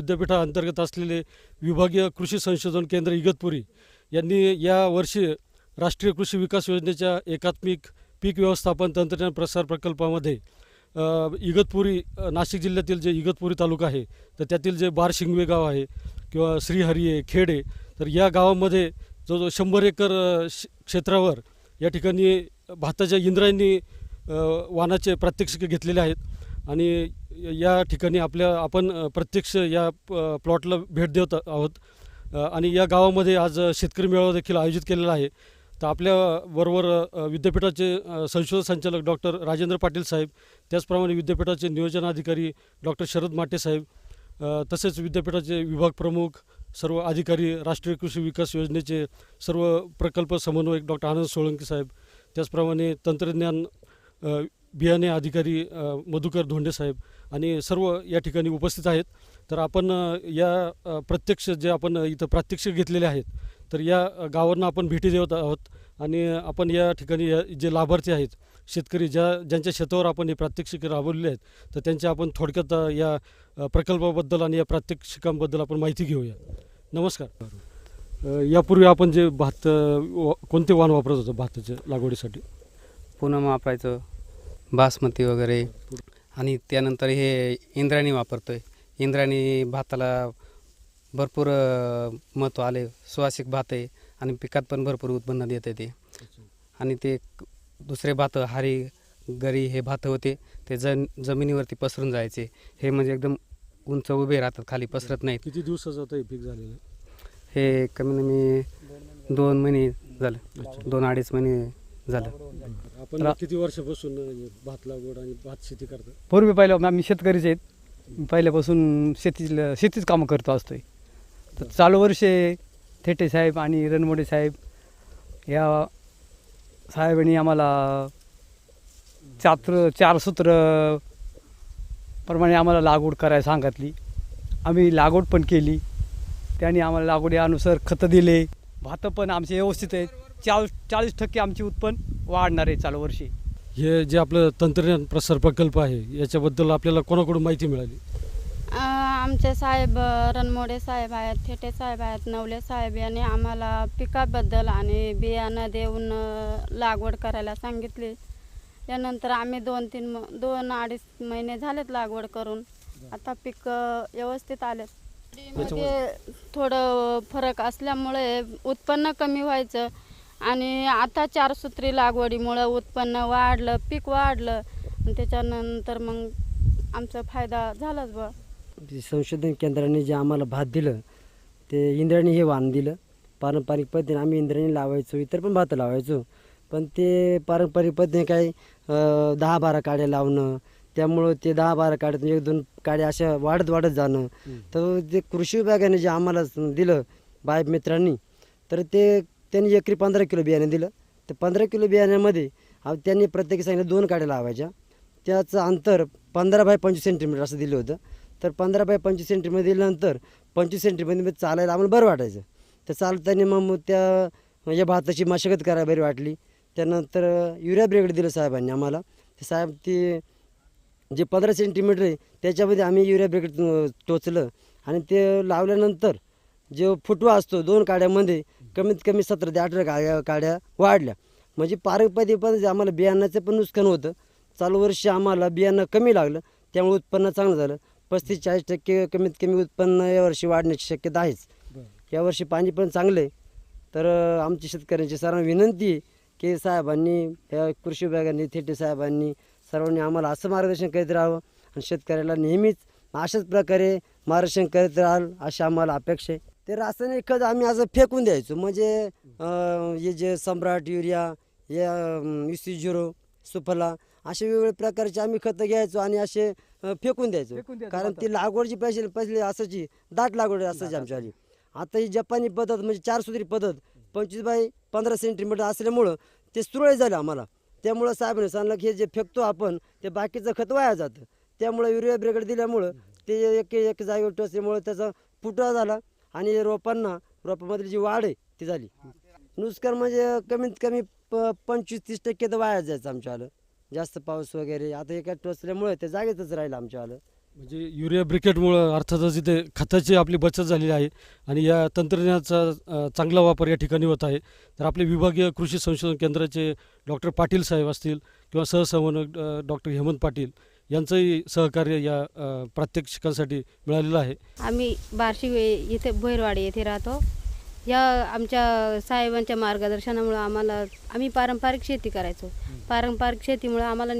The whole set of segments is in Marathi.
विद्यापीठाअंतर्गत असलेले विभागीय कृषी संशोधन केंद्र इगतपुरी यांनी या वर्षी राष्ट्रीय कृषी विकास योजनेच्या एकात्मिक पीक व्यवस्थापन तंत्रज्ञान प्रसार प्रकल्पामध्ये इगतपुरी नाशिक जिल्ह्यातील जे इगतपुरी तालुका आहे तर त्यातील जे बारशिंगवे गाव आहे किंवा श्रीहरिये खेडे तर या गावामध्ये जवळजवळ शंभर एकर श- क्षेत्रावर या ठिकाणी भाताच्या इंद्रायणी वानाचे प्रात्यक्षिके घेतलेले आहेत. आणि या ठिकाणी आपल्या आपण प्रत्यक्ष या प- प्लॉटला भेट देत आहोत. आणि या गावामध्ये आज शेतकरी मेळावा देखील आयोजित केलेला आहे. तर आपल्या बरोबर विद्यापीठाचे संशोधन संचालक डॉक्टर राजेंद्र पाटील साहेब त्याचप्रमाणे विद्यापीठाचे नियोजन अधिकारी डॉक्टर शरद माटे साहेब तसेच विद्यापीठाचे विभाग प्रमुख सर्व अधिकारी राष्ट्रीय कृषी विकास योजनेचे सर्व प्रकल्प समन्वयक डॉक्टर आनंद सोळंकी साहेब त्याचप्रमाणे तंत्रज्ञान बियाणे अधिकारी मधुकर धोंडे साहेब आणि सर्व या ठिकाणी उपस्थित आहेत. तर आपण या प्रत्यक्ष जे आपण इथं प्रात्यक्षिक घेतलेले आहेत तर या गावांना आपण भेटी देत आहोत आणि आपण या ठिकाणी या जे लाभार्थी आहेत शेतकरी ज्या ज्यांच्या शेतावर आपण हे प्रात्यक्षिक राबवलेले आहेत तर त्यांच्या आपण थोडक्यात या प्रकल्पाबद्दल आणि या प्रात्यक्षिकांबद्दल आपण माहिती घेऊया. नमस्कार. यापूर्वी आपण जे भात कोणते वाण वापरत होतो भाताच्या लागवडीसाठी? पूनम वापरायचं बासमती वगैरे. आणि त्यानंतर हे इंद्रायणी वापरतोय. इंद्रायणी भाताला भरपूर महत्त्व आले सुवासिक भात आहे आणि पिकात पण भरपूर उत्पन्न देते ते. आणि ते दुसरे भात हारी गरी हे भात होते. ते जन जमिनीवरती पसरून जायचे. हे म्हणजे एकदम उंच उभे राहतात खाली पसरत नाहीत. किती दिवसाचं आता हे पीक झालेलं आहे? हे कमी कमी दोन महिने झालं. दोन अडीच महिने झालं. आपण किती वर्षापासून हे भात लागवड आणि भात शेती करता? पूर्वी पहिलं आम्ही शेतकरीच आहेत. पहिल्यापासून शेती शेतीच कामं करतो असतोय. तर चालू वर्षे थेटे साहेब आणि रणमोडे साहेब या साहेबांनी आम्हाला चात्र चार सूत्र प्रमाणे आम्हाला लागवड करायला सांगितली. आम्ही लागवड पण केली. त्यांनी आम्हाला लागवडीनुसार खतं दिले. भातं पण आमचे व्यवस्थित आहेत. चाळ चाळीस टक्के आमचे उत्पन्न वाढणार आहे चालू वर्षी. हे जे आपलं तंत्रज्ञान प्रसार प्रकल्प आहे याच्याबद्दल आपल्याला कोणाकडून माहिती मिळाली? आमचे साहेब रणमोडे साहेब आहेत थेटे साहेब आहेत नवले साहेब यांनी आम्हाला पिकाबद्दल आणि बियाणं देऊन लागवड करायला सांगितली. त्यानंतर आम्ही दोन तीन म दोन अडीच महिने झालेत लागवड करून. आता पीक व्यवस्थित आलेत. मध्ये थोडं फरक असल्यामुळे उत्पन्न कमी व्हायचं. आणि आता चारसूत्री लागवडीमुळं उत्पन्न वाढलं पीक वाढलं. आणि त्याच्यानंतर मग आमचा फायदा झालाच बा संशोधन केंद्राने जे आम्हाला भात दिलं ते इंद्रायणी हे वाण दिलं. पारंपरिक पद्धतीने आम्ही इंद्रायणी लावायचो इतर पण भातं लावायचो. पण ते पारंपरिक पद्धतीने काय अ, दहा बारा काड्या लावणं त्यामुळं ते दहा बारा काड्यातून एक दोन काड्या अशा वाढत वाढत जाणं. तर ते कृषी विभागाने जे आम्हाला दिलं बाय मित्रांनी तर ते त्यांनी एकरी पंधरा किलो बियाणे दिलं. तर पंधरा किलो बियाण्यामध्ये त्यांनी प्रत्येकी सांगितलं दोन काड्या लावायच्या. त्याचं अंतर पंधरा बाय पंचवीस सेंटीमीटर असं दिलं होतं. तर पंधरा बाय पंचवीस सेंटीमीटर दिल्यानंतर पंचवीस सेंटीमीटर चालायला आम्हाला बरं वाटायचं. तर चालताना मग मग त्या या भाताची मशागत करायला बरी वाटली. त्यानंतर युरिया ब्रिगेड दिलं साहेबांनी आम्हाला. ते साहेब ते जे पंधरा सेंटीमीटर आहे त्याच्यामध्ये आम्ही युरिया अं, टोचलं. आणि ते लावल्यानंतर जो फुटवा असतो दोन काड्यामध्ये कमीत कमी सतरा ते अठरा काड्या काड्या वाढल्या. म्हणजे पारंपरिकपणे आम्हाला बियाण्याचं पण नुकसान होतं. चालू वर्षी आम्हाला बियाणं कमी लागलं. त्यामुळे उत्पन्न चांगलं झालं. पस्तीस चाळीस टक्के कमीत कमी उत्पन्न यावर्षी वाढण्याची शक्यता आहेच. यावर्षी पाणी पण चांगलं आहे तर अं, आमची शेतकऱ्यांची सर्वांना विनंती आहे की साहेबांनी या कृषी विभागाने थेटे साहेबांनी सर्वांनी आम्हाला असं मार्गदर्शन करीत राहावं. आणि शेतकऱ्याला नेहमीच अशाच प्रकारे मार्गदर्शन करीत राहाल अशी आम्हाला अपेक्षा आहे. ते रासायनिक खत आम्ही असं फेकून द्यायचो. म्हणजे हे जे सम्राट युरिया या सी झिरो सुफला असे वेगवेगळे प्रकारचे आम्ही खतं घ्यायचो आणि असे फेकून द्यायचो. कारण. ती लागवडची पैसे पहिले असायची दाट लागवड असायची आमच्यावाली आता ही जपानी पद्धत म्हणजे चार सुत्री पद्धत पंचवीस बाय पंधरा सेंटीमीटर असल्यामुळं ते सुरळीत झालं आम्हाला. त्यामुळं साहेबांनी सांगलं की हे जे फेकतो आपण ते बाकीचं खत वाया जातं. त्यामुळं युरिया ब्रिगेड दिल्यामुळं ते एक एक जागेवर टोचल्यामुळं त्याचा फुटवा झाला आणि रोपांना रोपामधली जी वाढ आहे ती झाली. नुकसान म्हणजे कमीत कमी प पंचवीस तीस टक्के तर वाया जायचं आमच्या आलं जास्त पाऊस वगैरे आता एका टोचल्यामुळे ते जागेतच राहिलं आमच्या आलं म्हणजे युरिया ब्रिकेटमुळं अर्थातच इथे खताची आपली बचत झालेली आहे आणि या तंत्रज्ञानाचा चांगला वापर या ठिकाणी होत आहे. तर आपले विभागीय कृषी संशोधन केंद्राचे डॉक्टर पाटील साहेब असतील किंवा सहसंवनक डॉक्टर हेमंत पाटील यांचंही सहकार्य या प्रात्यक्षिकांसाठी मिळालेलं आहे. आम्ही बार्शी इथे भैरवाडी येथे राहतो. या आमच्या साहेबांच्या मार्गदर्शनामुळं आम्हाला आम्ही पारंपरिक शेती करायचो. पारंपरिक शेतीमुळं आम्हाला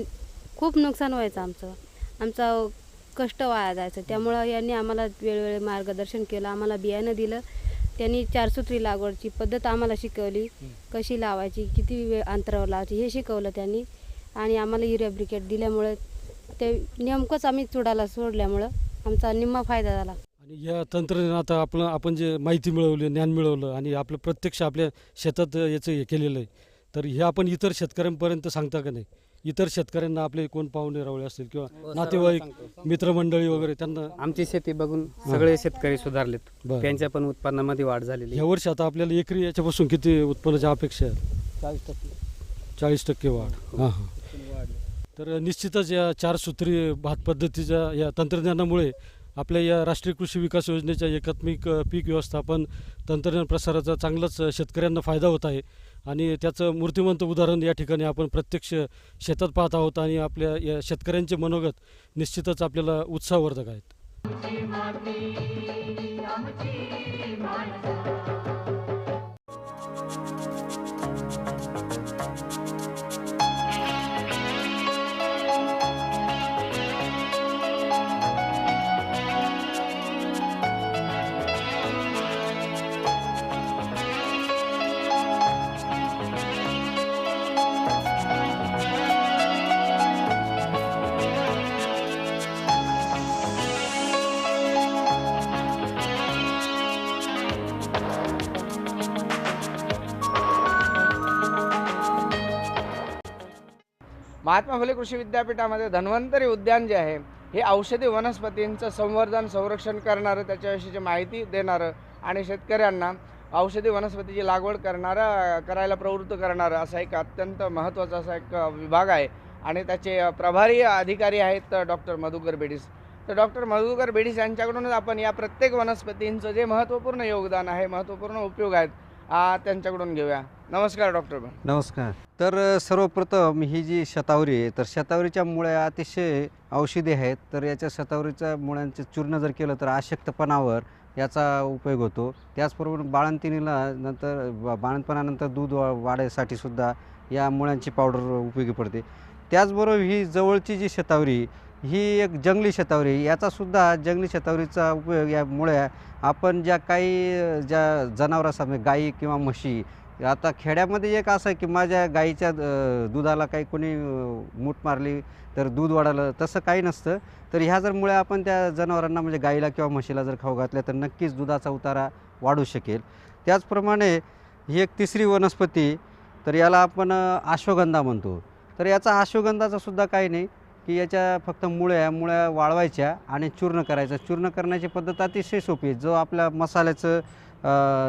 खूप नुकसान व्हायचं आमचं. आमचं कष्ट वाया जायचं. त्यामुळं यांनी आम्हाला वेळोवेळी मार्गदर्शन केलं. आम्हाला बियाणं दिलं. त्यांनी चारसूत्री लागवडची पद्धत आम्हाला शिकवली. कशी लावायची किती वेळ अंतरावर लावायची हे शिकवलं त्यांनी. आणि आम्हाला युरिया ब्रिकेट दिल्यामुळं ते नेमकंच आम्ही चुडाला सोडल्यामुळं आमचा निम्मा फायदा झाला. आणि या तंत्रज्ञानात आपलं आपण आपण जे माहिती मिळवली ज्ञान मिळवलं आणि आपलं प्रत्यक्ष आपल्या शेतात याचं हे केलेलं आहे. तर हे आपण इतर शेतकऱ्यांपर्यंत सांगता का नाही? इतर शेतकऱ्यांना आपले कोण पाहुणे रावळे असतील किंवा नातेवाईक मित्रमंडळी वगैरे त्यांना आमची शेती बघून सगळे शेतकरी सुधारलेत. बरं. त्यांच्या पण उत्पन्नामध्ये वाढ झालेली ह्या वर्षी आता आपल्याला एकरी याच्यापासून किती उत्पन्नाची अपेक्षा आहे? चाळीस टक्के. चाळीस टक्के वाढ. हां हां. तर निश्चितच या चार सूत्री भात पद्धतीच्या या तंत्रज्ञानामुळे आपल्या या राष्ट्रीय कृषी विकास योजनेच्या एकात्मिक अ, पीक व्यवस्थापन तंत्रज्ञान प्रसाराचा चांगलाच अ, शेतकऱ्यांना फायदा होत आहे. आणि त्याचं मूर्तिमंत उदाहरण या ठिकाणी आपण प्रत्यक्ष शेतात पाहत आहोत आणि आपल्या या शेतकऱ्यांचे मनोगत निश्चितच आपल्याला उत्साहवर्धक आहेत. महात्मा फुले कृषी विद्यापीठामध्ये धन्वंतरी उद्यान जे आहे हे औषधी वनस्पतींचं संवर्धन संरक्षण करणारं त्याच्याविषयीची माहिती देणारं आणि शेतकऱ्यांना औषधी वनस्पतीची लागवड करणारं करायला प्रवृत्त करणारं असा एक अत्यंत महत्त्वाचा असा एक विभाग आहे. आणि त्याचे प्रभारी अधिकारी आहेत डॉक्टर मधुकर बेडीस. तर डॉक्टर मधुकर बेडीस यांच्याकडूनच आपण या प्रत्येक वनस्पतींचं जे महत्त्वपूर्ण योगदान आहे महत्त्वपूर्ण उपयोग आहेत त्यांच्याकडून घेऊया. नमस्कार डॉक्टर नमस्कार. तर सर्वप्रथम ही जी शतावरी आहे तर शतावरीच्या मुळ्या अतिशय औषधी आहेत. तर याच्या शतावरीच्या मुळ्यांचं चूर्ण जर केलं तर अशक्तपणावर याचा उपयोग होतो. त्याचबरोबर बाळंतिणीला नंतर बा- बाळंतपणानंतर दूध वा वाढायसाठी सुद्धा या मुळ्यांची पावडर उपयोगी पडते. त्याचबरोबर ही जवळची जी शतावरी ही एक जंगली शतावरी याचासुद्धा जंगली शतावरीचा उपयोग यामुळे आपण ज्या काही अ, ज्या म्हणजे गाई किंवा म्हशी आता खेड्यामध्ये एक असं आहे की माझ्या गाईच्या दुधाला काही कोणी मूठ मारली तर दूध वाढालं तसं काही नसतं. तर ह्या जर मुळे आपण त्या जनावरांना म्हणजे गाईला किंवा म्हशीला जर खाऊ घातल्या तर नक्कीच दुधाचा उतारा वाढू शकेल. त्याचप्रमाणे ही एक तिसरी वनस्पती तर याला आपण आश्वगंधा अश्वगंधा म्हणतो. तर याचा अश्वगंधाचा सुद्धा काही नाही की याच्या फक्त मुळ्या मुळ्या वाळवायच्या आणि चूर्ण करायचं. चूर्ण करण्याची पद्धत अतिशय सोपी आहे. जो आपल्या मसाल्याचं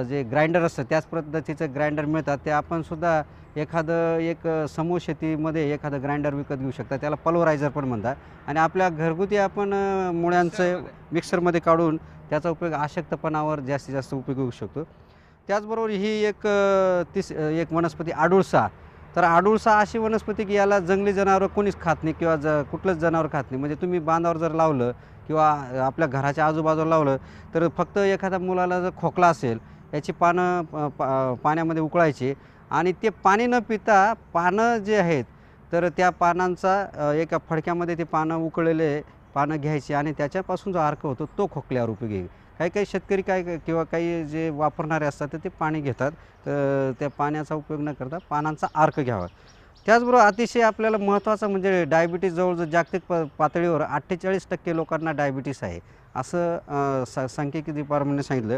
जे ग्राइंडर असतं त्याच पद्धतीचं ग्राइंडर मिळतात. ते आपणसुद्धा एखादं एक समूह शेतीमध्ये एखादं ग्राइंडर विकत घेऊ शकता. त्याला पल्वरायझर पण म्हणतात. आणि आपल्या घरगुती आपण मुळ्यांचं मिक्सरमध्ये काढून त्याचा उपयोग अशक्तपणावर जास्तीत जास्त उपयोग होऊ शकतो. त्याचबरोबर ही एक तिस एक वनस्पती आडुळसा. तर आडुळसा अशी वनस्पती की याला जंगली जनावरं कोणीच खात नाही किंवा ज कुठलंच जनावर खात नाही. म्हणजे तुम्ही बांधावर जर लावलं किंवा आपल्या घराच्या आजूबाजूला लावलं तर फक्त एखाद्या मुलाला जर खोकला असेल याची पानं पा- पाण्यामध्ये उकळायची आणि ते पाणी न पिता पानं जे आहेत तर त्या पानांचा एका फडक्यामध्ये ते पानं उकळलेले पानं घ्यायची आणि त्याच्यापासून जो अर्क होतो तो खोकल्यावर उपयोगी काही काही शेतकरी काय किंवा काही जे वापरणारे असतात तर ते पाणी घेतात. तर त्या पाण्याचा उपयोग न करता पानांचा अर्क घ्यावा. त्याचबरोबर अतिशय आपल्याला महत्त्वाचं म्हणजे डायबिटीज जवळजवळ जागतिक प पातळीवर अठ्ठेचाळीस टक्के लोकांना डायबिटीस आहे. असं स सांख्यिकी डिपार्टमेंटने सांगितलं.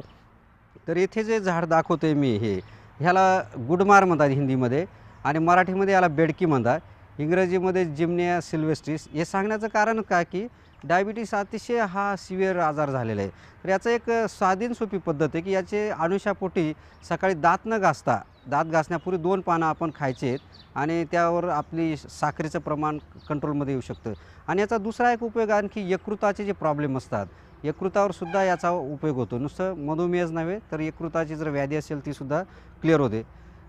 तर इथे जे झाड दाखवतो आहे मी हे ह्याला गुडमार म्हणतात हिंदीमध्ये आणि मराठीमध्ये याला बेडकी म्हणतात. इंग्रजीमध्ये जिमनिया सिल्वेस्टिस. हे सांगण्याचं कारण का की डायबिटीस अतिशय हा सिव्हिअर आजार झालेला आहे. तर याचं एक स्वाधीन सोपी पद्धत आहे की याचे अनुषापोटी सकाळी दात न घासता दात घासण्यापूर्वी दोन पानं आपण खायचे आहेत आणि त्यावर आपली साखरेचं प्रमाण कंट्रोलमध्ये येऊ शकतं. आणि याचा दुसरा एक उपयोग आणखी यकृताचे जे प्रॉब्लेम असतात यकृतावर सुद्धा याचा उपयोग होतो. नुसतं मधुमेहच नव्हे तर यकृताची जर व्याधी असेल तीसुद्धा क्लिअर होते.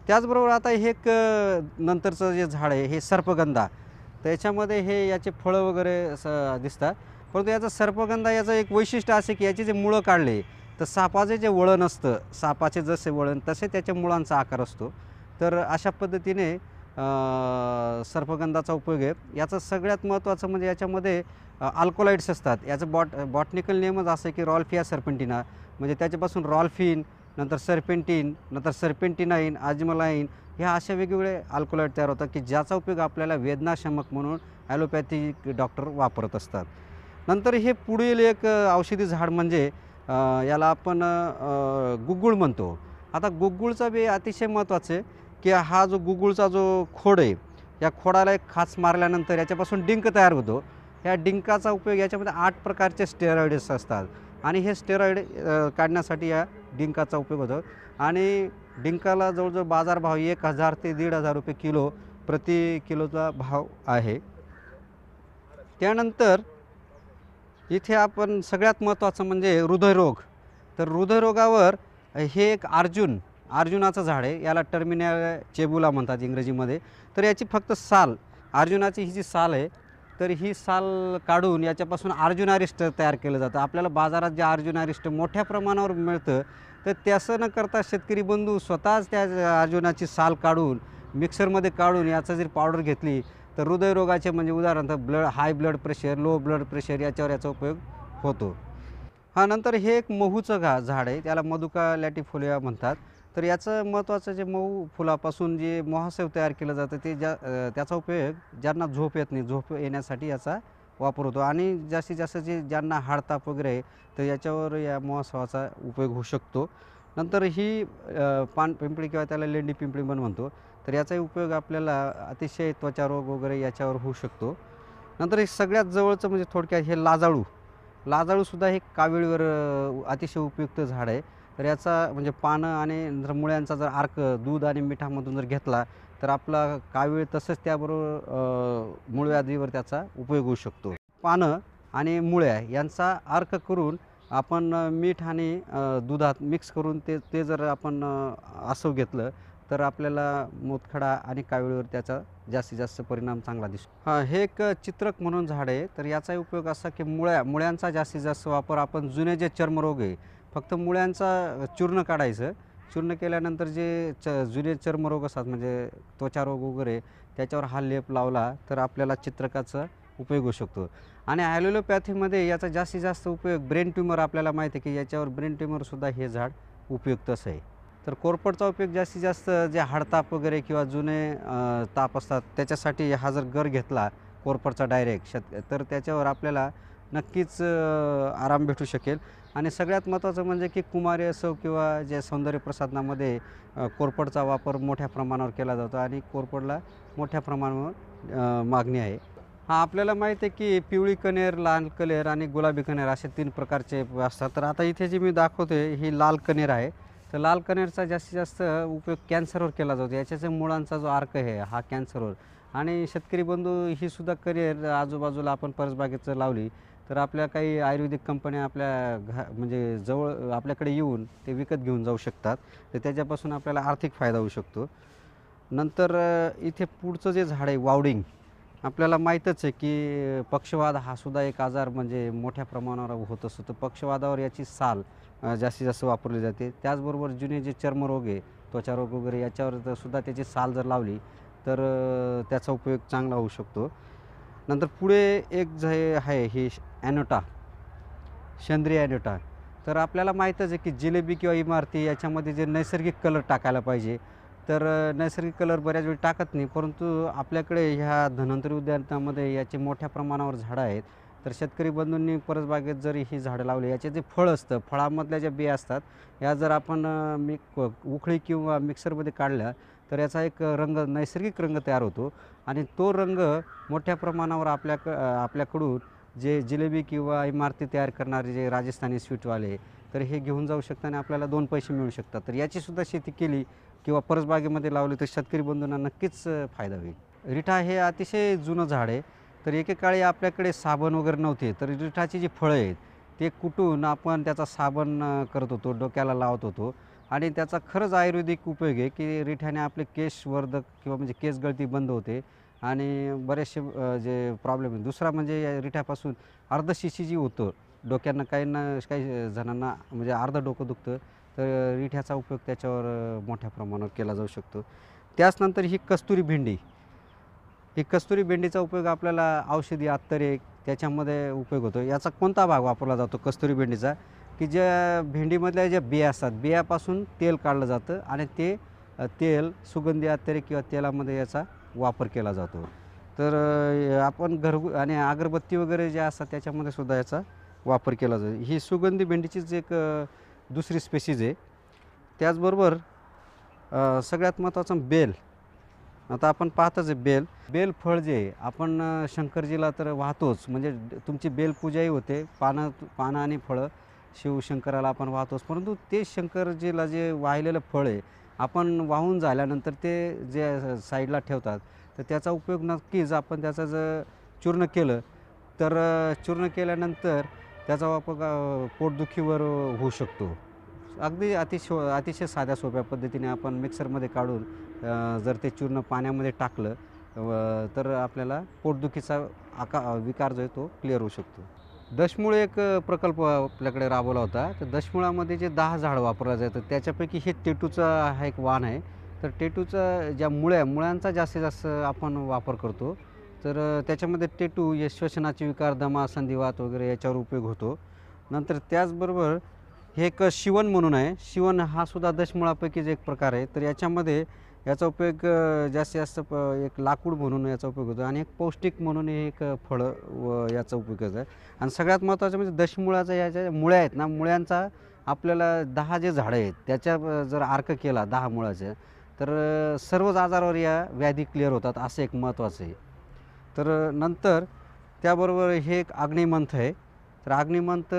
त्याचबरोबर आता हे एक नंतरचं जे झाड आहे हे सर्पगंधा. तर याच्यामध्ये हे याचे फळं वगैरे असं दिसतात. परंतु याचा सर्पगंधा याचं एक वैशिष्ट्य असे की याचे जे मुळं काढले तर सापाचे जे वळण असतं सापाचे जसे वळण तसे त्याच्या मुळांचा आकार असतो. तर अशा पद्धतीने सर्पगंधाचा उपयोग आहे. याचं सगळ्यात महत्त्वाचं म्हणजे याच्यामध्ये अल्कोलाइड्स असतात. याचं बॉट बॉटनिकल नेमच असं आहे की रॉल्फिया सर्पेंटिना म्हणजे त्याच्यापासून रॉल्फिन नंतर सर्पेंटीन नंतर सर्पेंटिनाईन आजमलाईन ह्या अशा वेगवेगळे अल्कोलाईट तयार होतात की ज्याचा उपयोग आपल्याला वेदनाशमक म्हणून ॲलोपॅथी डॉक्टर वापरत असतात. नंतर हे पुढील एक औषधी झाड म्हणजे याला आपण गुगुळ गुग्गुळ म्हणतो. आता गुग्गुळचा बी अतिशय महत्त्वाचं आहे की हा जो गुग्गुळचा जो खोड आहे या खोडाला एक खाच मारल्यानंतर याच्यापासून डिंक तयार होतो. ह्या डिंकाचा उपयोग याच्यामध्ये आठ प्रकारचे स्टेरॉइड्स असतात. आणि हे स्टेरॉइड काढण्यासाठी या डिंकाचा उपयोग होतो. आणि डिंकाला जवळजवळ बाजारभाव एक हजार ते दीड हजार रुपये किलो प्रति किलोचा भाव आहे. त्यानंतर इथे आपण सगळ्यात महत्त्वाचं म्हणजे हृदयरोग. तर हृदयरोगावर हे एक अर्जुन अर्जुनाचं झाड आहे. याला टर्मिनल चेबुला म्हणतात इंग्रजीमध्ये. तर याची फक्त साल अर्जुनाची ही जी साल आहे तर ही साल काढून याच्यापासून अर्जुनारिष्ट तयार केलं जातं. आपल्याला बाजारात जे अर्जुनारिष्ट मोठ्या प्रमाणावर मिळतं तर त्याचं न करता शेतकरी बंधू स्वतःच त्या अर्जुनाची साल काढून मिक्सरमध्ये काढून याचं जर पावडर घेतली तर हृदयरोगाचे म्हणजे उदाहरणार्थ blood high blood pressure low blood pressure याच्यावर याचा उपयोग होतो. हा नंतर हे एक महूचं घा झाड आहे त्याला मधुका लॅटिफोलिया म्हणतात. तर याचं महत्त्वाचं जे मऊ फुलापासून जे मोहासेव तयार केलं जातं ते ज्या त्याचा उपयोग ज्यांना झोप येत नाही झोप येण्यासाठी याचा वापर होतो. आणि जास्तीत जास्त जे ज्यांना हाडताप वगैरे आहे तर याच्यावर या मोहासवाचा उपयोग होऊ शकतो. नंतर ही पान पिंपळी किंवा त्याला लेंडी पिंपळी पण म्हणतो. तर याचाही उपयोग आपल्याला अतिशय त्वचा रोग वगैरे याच्यावर होऊ शकतो. नंतर हे सगळ्यात जवळचं म्हणजे थोडक्यात हे लाजाळू. लाजाळूसुद्धा हे काविळीवर अतिशय उपयुक्त झाड आहे. तर याचा म्हणजे पानं आणि जर मुळ्यांचा जर अर्क दूध आणि मिठामधून जर घेतला तर आपला कावीळ तसंच त्याबरोबर मूळव्याधीवर त्याचा उपयोग होऊ शकतो. पानं आणि मुळ्या यांचा अर्क करून आपण मीठ आणि दुधात मिक्स करून ते ते जर आपण असं आसव घेतलं तर आपल्याला मोतखडा आणि कावीळीवर त्याचा जास्तीत जास्त परिणाम चांगला दिसतो. हां हे एक चित्रक म्हणून झाड आहे. तर याचाही उपयोग असा की मुळ्या मुळ्यांचा जास्तीत जास्त वापर आपण जुने जे चर्मरोग आहे फक्त मुळ्यांचा चूर्ण काढायचं. चूर्ण केल्यानंतर जे च जुने चर्मरोग असतात म्हणजे त्वचारोग वगैरे त्याच्यावर हा लेप लावला तर आपल्याला चित्रकाचा उपयोग होऊ शकतो. आणि ॲलोलोपॅथीमध्ये याचा जास्तीत जास्त उपयोग ब्रेन ट्यूमर आपल्याला माहिती आहे की याच्यावर ब्रेन ट्यूमरसुद्धा हे झाड उपयुक्त असं आहे. तर कोरपडचा उपयोग जास्तीत जास्त जे हाडताप वगैरे किंवा जुने ताप असतात त्याच्यासाठी हा जर गर घेतला कोरपडचा डायरेक्ट शत तर त्याच्यावर आपल्याला नक्कीच आराम भेटू शकेल. आणि सगळ्यात महत्त्वाचं म्हणजे की कुमारी असो किंवा जे सौंदर्य प्रसाधनामध्ये कोरपडचा वापर मोठ्या प्रमाणावर केला जातो आणि कोरपडला मोठ्या प्रमाणावर मागणी आहे. हा आपल्याला माहीत आहे की पिवळी कनेर लाल कनेर आणि गुलाबी कनेर असे तीन प्रकारचे असतात. तर आता इथे जी मी दाखवते ही लाल कनेर आहे. तर लाल कनेरचा जास्तीत जास्त उपयोग कॅन्सरवर केला जातो. याच्याच्या मुळांचा जो अर्क आहे हा कॅन्सरवर. आणि शेतकरी बंधू ही सुद्धा करिअर आजूबाजूला आपण परसबागेचं लावली. तर आपल्या काही आयुर्वेदिक कंपन्या आपल्या घा म्हणजे जवळ आपल्याकडे येऊन ते विकत घेऊन जाऊ शकतात. तर त्याच्यापासून आपल्याला आर्थिक फायदा होऊ शकतो. नंतर इथे पुढचं जे झाड आहे वावडिंग आपल्याला माहीतच आहे की पक्षवाद हा सुद्धा एक आजार म्हणजे मोठ्या प्रमाणावर होत असतो. तर पक्षवादावर याची साल जास्तीत जास्त वापरली जाते. त्याचबरोबर जुने जे चर्मरोग आहे त्वचारोग वगैरे याच्यावर जर सुद्धा त्याची साल जर लावली तर त्याचा उपयोग चांगला होऊ शकतो. नंतर पुढे एक जे आहे ही ॲनोटा सेंद्रिय ॲनोटा. तर आपल्याला माहीतच आहे की जिलेबी किंवा इमारती याच्यामध्ये जे नैसर्गिक कलर टाकायला पाहिजे. तर नैसर्गिक कलर बऱ्याच वेळी टाकत नाही परंतु आपल्याकडे ह्या धन्वंतरी उद्यानामध्ये याचे मोठ्या प्रमाणावर झाडं आहेत. तर शेतकरी बंधूंनी परसबागेत जरी ही झाडं लावली याचे जे फळ असतं फळामधल्या ज्या बिया असतात या जर आपण मी मिक उखळी किंवा मिक्सरमध्ये काढल्या तर याचा एक रंग नैसर्गिक रंग तयार होतो. आणि तो रंग मोठ्या प्रमाणावर आपल्याक आपल्याकडून जे जिलेबी किंवा इमारती तयार करणारे जे राजस्थानी स्वीटवाले तर हे घेऊन जाऊ शकतात आणि आपल्याला दोन पैसे मिळू शकतात. तर याचीसुद्धा शेती केली किंवा परसबागेमध्ये लावली तर शेतकरी बंधूंना नक्कीच फायदा होईल. रिठा हे अतिशय जुनं झाड आहे. तर एकेकाळी आपल्याकडे साबण वगैरे नव्हते तर रिठाची जी फळं आहेत ते कुटून आपण त्याचा साबण करत होतो डोक्याला लावत होतो. आणि त्याचा खरंच आयुर्वेदिक उपयोग आहे की रिठ्याने आपले केश वर्धक किंवा म्हणजे केस गळती बंद होते आणि बरेचसे जे प्रॉब्लेम आहे. दुसरा म्हणजे रिठ्यापासून रिठ्यापासून अर्धशिशी जी होतं डोक्यांना काही ना काही जणांना म्हणजे अर्ध डोकं दुखतं तर रिठ्याचा उपयोग त्याच्यावर मोठ्या प्रमाणावर केला जाऊ शकतो. त्याचनंतर ही कस्तुरी भेंडी. ही कस्तुरी भेंडीचा उपयोग आपल्याला औषधी आत्तरे त्याच्यामध्ये उपयोग होतो. याचा कोणता भाग वापरला जातो कस्तुरी भेंडीचा? की ज्या भेंडीमधल्या ज्या बिया असतात बियापासून तेल काढलं जातं आणि ते तेल सुगंधी अत्तरे किंवा तेलामध्ये याचा वापर केला जातो. तर आपण घरगु आणि अगरबत्ती वगैरे ज्या असतात त्याच्यामध्ये सुद्धा याचा वापर केला जातो. ही सुगंधी भेंडीचीच एक दुसरी स्पेसीज आहे. त्याचबरोबर सगळ्यात महत्त्वाचं बेल. आता आपण पाहतच आहे बेल. बेल फळ जे आहे आपण शंकरजीला तर वाहतोच. म्हणजे तुमची तुमची बेलपूजाही होते पानं पानं आणि फळं. शिवशंकराला आपण वाहतोच परंतु ते शंकरजीला जे वाहिलेलं फळ आहे आपण वाहून झाल्यानंतर ते जे साईडला ठेवतात तर त्याचा उपयोग नक्कीच आपण त्याचं जर चूर्ण केलं तर चूर्ण केल्यानंतर त्याचा वापर पोटदुखीवर होऊ शकतो. अगदी अतिशय अतिशय साध्या सोप्या पद्धतीने आपण मिक्सरमध्ये काढून जर ते चूर्ण पाण्यामध्ये टाकलं तर आपल्याला पोटदुखीचा आका विकार जो आहे तो क्लिअर होऊ शकतो. दशमूळ एक प्रकल्प आपल्याकडे राबवला होता. तर दशमुळामध्ये जे दहा झाडं वापरलं जातं त्याच्यापैकी हे टेटूचा हा एक वाण आहे. तर टेटूचा ज्या मुळ्या मुळ्यांचा जास्तीत जास्त आपण वापर करतो. तर त्याच्यामध्ये टेटू हे श्वसनाचे विकार दमा संधिवात वगैरे याच्यावर उपयोग होतो. नंतर त्याचबरोबर हे एक शिवण म्हणून आहे. शिवण हा सुद्धा दशमुळापैकीच एक प्रकार आहे. तर याच्यामध्ये याचा उपयोग जास्तीत जास्त प एक लाकूड म्हणून याचा उपयोग होतो आणि एक पौष्टिक म्हणून हे एक फळं व याचा उपयोग आहे आणि सगळ्यात महत्त्वाचं म्हणजे दशमुळाचा याच्या मुळ्या आहेत ना मुळ्यांचा आपल्याला दहा जे झाडं आहेत त्याच्या जर अर्क केला दहा मुळाचे तर सर्वच आजारावर या व्याधी क्लिअर होतात असं एक महत्त्वाचं आहे. तर नंतर त्याबरोबर हे एक अग्निमंथ आहे. तर अग्निमंथ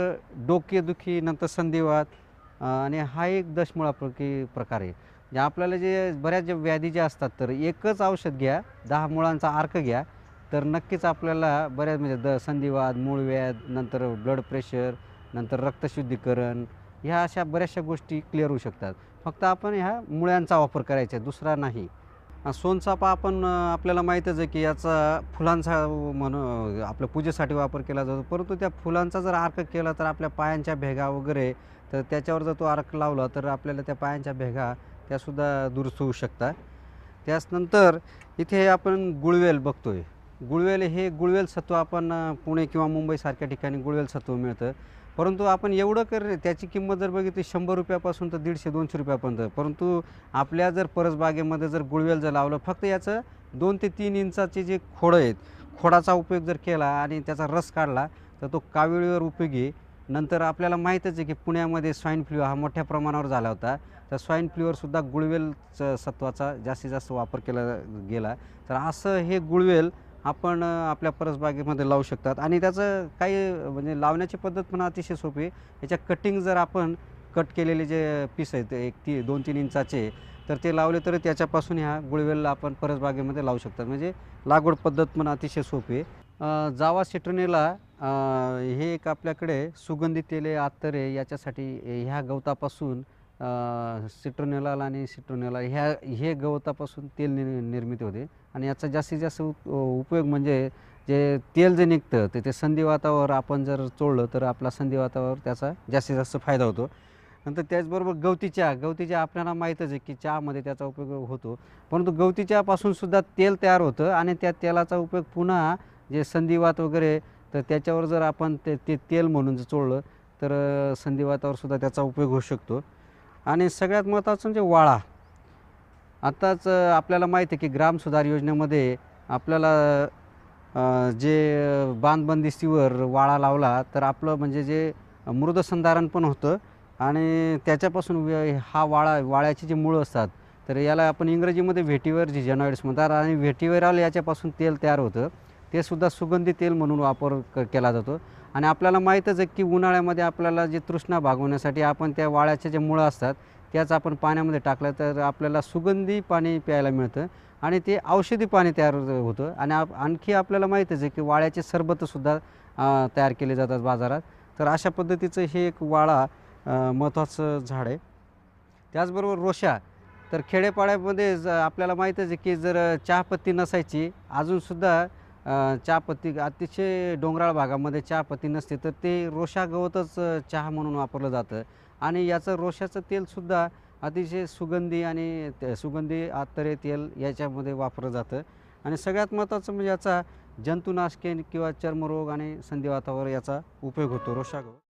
डोकेदुखी नंतर संधिवात आणि हा एक दशमुळापैकी प्रकार आहे. जे आपल्याला जे बऱ्याच ज्या व्याधी ज्या असतात तर एकच औषध घ्या दहा मुळांचा अर्क घ्या तर नक्कीच आपल्याला बऱ्याच म्हणजे द संधिवात मूळव्याध नंतर ब्लड प्रेशर नंतर रक्तशुद्धीकरण ह्या अशा बऱ्याचशा गोष्टी क्लिअर होऊ शकतात. फक्त आपण ह्या मुळ्यांचा वापर करायचा दुसरा नाही. सोनचापा सोनचाफा आपण आपल्याला माहीतच आहे की याचा फुलांचा म्हणून आपल्या पूजेसाठी वापर केला जातो परंतु त्या फुलांचा जर अर्क केला तर आपल्या पायांच्या भेगा वगैरे तर त्याच्यावर जर तो अर्क लावला तर आपल्याला त्या पायांच्या भेगा त्यासुद्धा दुरुस्त होऊ शकतात. त्याचनंतर इथे आपण गुळवेल बघतो आहे गुळवेल हे गुळवेल सत्व आपण पुणे किंवा मुंबईसारख्या ठिकाणी गुळवेल सत्व मिळतं. परंतु आपण एवढं कर त्याची किंमत जर बघितली शंभर रुपयापासून तर दीडशे दोनशे रुपयापर्यंत. परंतु आपल्या जर परसबागेमध्ये जर गुळवेल जर लावलं फक्त याचं दोन ते तीन इंचाचे जे खोडं आहेत खोडाचा उपयोग जर केला आणि त्याचा रस काढला तर तो काविळीवर उपयोगी नंतर आपल्याला माहीतच आहे की पुण्यामध्ये स्वाईन फ्लू हा मोठ्या प्रमाणावर झाला होता. तर स्वाईन फ्लूवरसुद्धा गुळवेल सत्वाचा जास्तीत जास्त वापर केला गेला. तर असं हे गुळवेल आपण आपल्या परसबागेमध्ये लावू शकतात. आणि त्याचं काही म्हणजे लावण्याची पद्धत पण अतिशय सोपी आहे. याच्या कटिंग जर आपण कट केलेले जे पीस आहेत एक ती दोन तीन इंचाचे तर ते लावले तर त्याच्यापासून ह्या गुळवेल आपण परसबागेमध्ये लावू शकतात. म्हणजे लागवड पद्धत पण अतिशय सोपी आहे. जावा सिट्रनेला हे एक आपल्याकडे सुगंधी तेले आत्तरे याच्यासाठी ह्या गवतापासून सिट्रोनेलाल आणि सिट्रोनेला ह्या हे गवतापासून तेल नि निर्मिती होते. आणि याचा जास्तीत जास्त उपयोग म्हणजे जे तेल जे निघतं ते ते संधिवातावर आपण जर चोळलं तर आपला संधिवातावर त्याचा जास्तीत जास्त फायदा होतो. नंतर त्याचबरोबर गवती चहा गवती चहा आपल्याला माहीतच आहे की चहामध्ये त्याचा उपयोग होतो. परंतु गवती चहापासून सुद्धा तेल तयार होतं आणि त्या तेलाचा उपयोग पुन्हा जे संधिवात वगैरे तर त्याच्यावर जर आपण ते ते तेल म्हणून जर चोळलं तर संधिवातावर सुद्धा त्याचा उपयोग होऊ शकतो. आणि सगळ्यात महत्त्वाचं म्हणजे वाळा. आत्ताच आपल्याला माहिती आहे की ग्राम सुधार योजनेमध्ये आपल्याला जे बांधबंदिस्तीवर वाळा लावला तर आपलं म्हणजे जे मृदसंधारण पण होतं आणि त्याच्यापासून हा वाळा वाळ्याची जी मुळं असतात तर याला आपण इंग्रजीमध्ये व्हेटिवर जी जेनॉइड्स म्हणतात आणि व्हेटिवेराल याच्यापासून तेल तयार होतं. ते सुद्धा सुगंधी तेल म्हणून वापर क केला जातो. आणि आपल्याला माहीतच आहे की उन्हाळ्यामध्ये आपल्याला जे तृष्णा भागवण्यासाठी आपण त्या वाळ्याच्या ज्या मुळं असतात त्याच आपण पाण्यामध्ये टाकलं तर आपल्याला सुगंधी पाणी प्यायला मिळतं आणि ते औषधी पाणी तयार होतं. आणि आप आणखी आपल्याला माहीतच आहे की वाळ्याचे सरबतसुद्धा तयार केले जातात बाजारात. तर अशा पद्धतीचं हे एक वाळा महत्त्वाचं झाड आहे. त्याचबरोबर रोशा. तर खेडेपाड्यामध्ये ज आपल्याला माहीतच आहे की जर चहापत्ती नसायची अजूनसुद्धा चहापत्ती अतिशय डोंगराळ भागामध्ये चहापत्ती नसते तर ते रोशा गवतच चहा म्हणून वापरलं जातं. आणि याचं रोशाचं तेलसुद्धा अतिशय सुगंधी आणि ते- सुगंधी आत्तरे तेल याच्यामध्ये वापरलं जातं. आणि सगळ्यात महत्त्वाचं म्हणजे याचा जंतुनाशके किंवा चर्मरोग आणि संधिवातावर याचा उपयोग होतो रोशा गवत